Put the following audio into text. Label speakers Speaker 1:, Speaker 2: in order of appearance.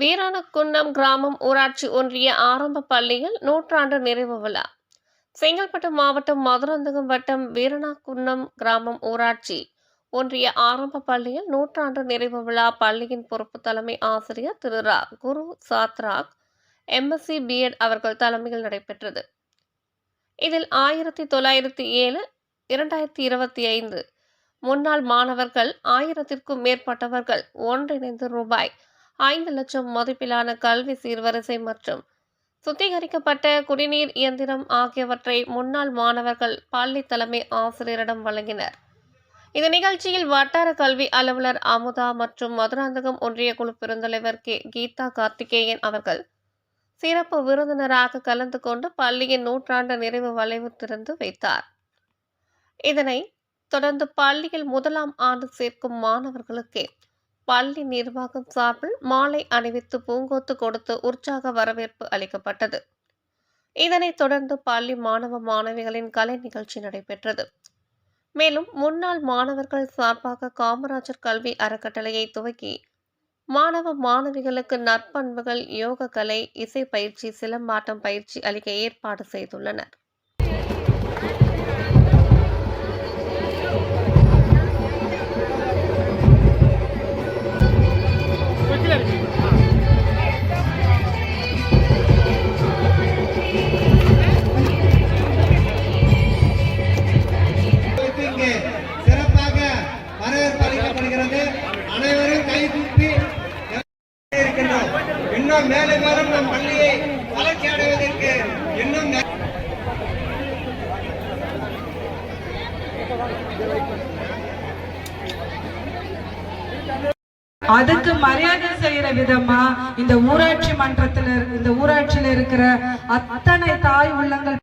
Speaker 1: வீராணக்குன்னம் கிராமம் ஊராட்சி ஒன்றிய ஆரம்ப பள்ளியில் நூற்றாண்டு நிறைவு விழா. செங்கல்பட்டு மாவட்டம் மதுராந்தகம் வட்டம் வீரணாக்குன்னம் கிராமம் ஊராட்சி ஒன்றிய ஆரம்ப பள்ளியில் நூற்றாண்டு நிறைவு விழா பள்ளியின் பொறுப்பு தலைமை ஆசிரியர் Thiru Ra Guru Shadrach MSc BEd அவர்கள் தலைமையில் நடைபெற்றது. இதில் ஆயிரத்தி தொள்ளாயிரத்தி ஏழு இரண்டாயிரத்தி இருபத்தி ஐந்து முன்னாள் மாணவர்கள் ஆயிரத்திற்கும் மேற்பட்டவர்கள் ஒன்றிணைந்து ரூபாய் ஐந்து லட்சம் மதிப்பிலான கல்வி சீர்வரிசை மற்றும் சுத்திகரிக்கப்பட்ட குடிநீர் இயந்திரம் ஆகியவற்றை முன்னாள் மாணவர்கள் பள்ளி தலைமை ஆசிரியரிடம் வழங்கினர். இந்த நிகழ்ச்சியில் வட்டார கல்வி அலுவலர் அமுதா மற்றும் மதுராந்தகம் ஒன்றிய குழு பெருந்தலைவர் கே. கீதா கார்த்திகேயன் அவர்கள் சிறப்பு விருந்தினராக கலந்து கொண்டு பள்ளியின் நூற்றாண்டு நிறைவு வளைவு திறந்து வைத்தார். இதனை தொடர்ந்து பள்ளியில் முதலாம் ஆண்டு சேர்க்கும் மாணவர்களுக்கு பள்ளி நிர்வாகம் சார்பில் மாலை அணிவித்து பூங்கோத்து கொடுத்து உற்சாக வரவேற்பு அளிக்கப்பட்டது. இதனைத் தொடர்ந்து பள்ளி மாணவ மாணவிகளின் கலை நிகழ்ச்சி நடைபெற்றது. மேலும் முன்னாள் மாணவர்கள் சார்பாக காமராஜர் கல்வி அறக்கட்டளையை துவக்கி மாணவ மாணவிகளுக்கு நற்பண்புகள் யோக கலை இசை பயிற்சி சிலம்பாட்டம் பயிற்சி அளிக்க ஏற்பாடு செய்துள்ளனர்.
Speaker 2: வரவேற்பு அனைவரும் கை தூக்கி இருக்கின்றோம். இன்னும் மேலும் மேலும் நம் பள்ளியை வளர்ச்சி அடைவதற்கு இன்னும்
Speaker 3: அதுக்கு மரியாதை செய்யற விதமா இந்த ஊராட்சி மன்றத்தில் இந்த ஊராட்சியில இருக்கிற அத்தனை தாய் உள்ளங்கள்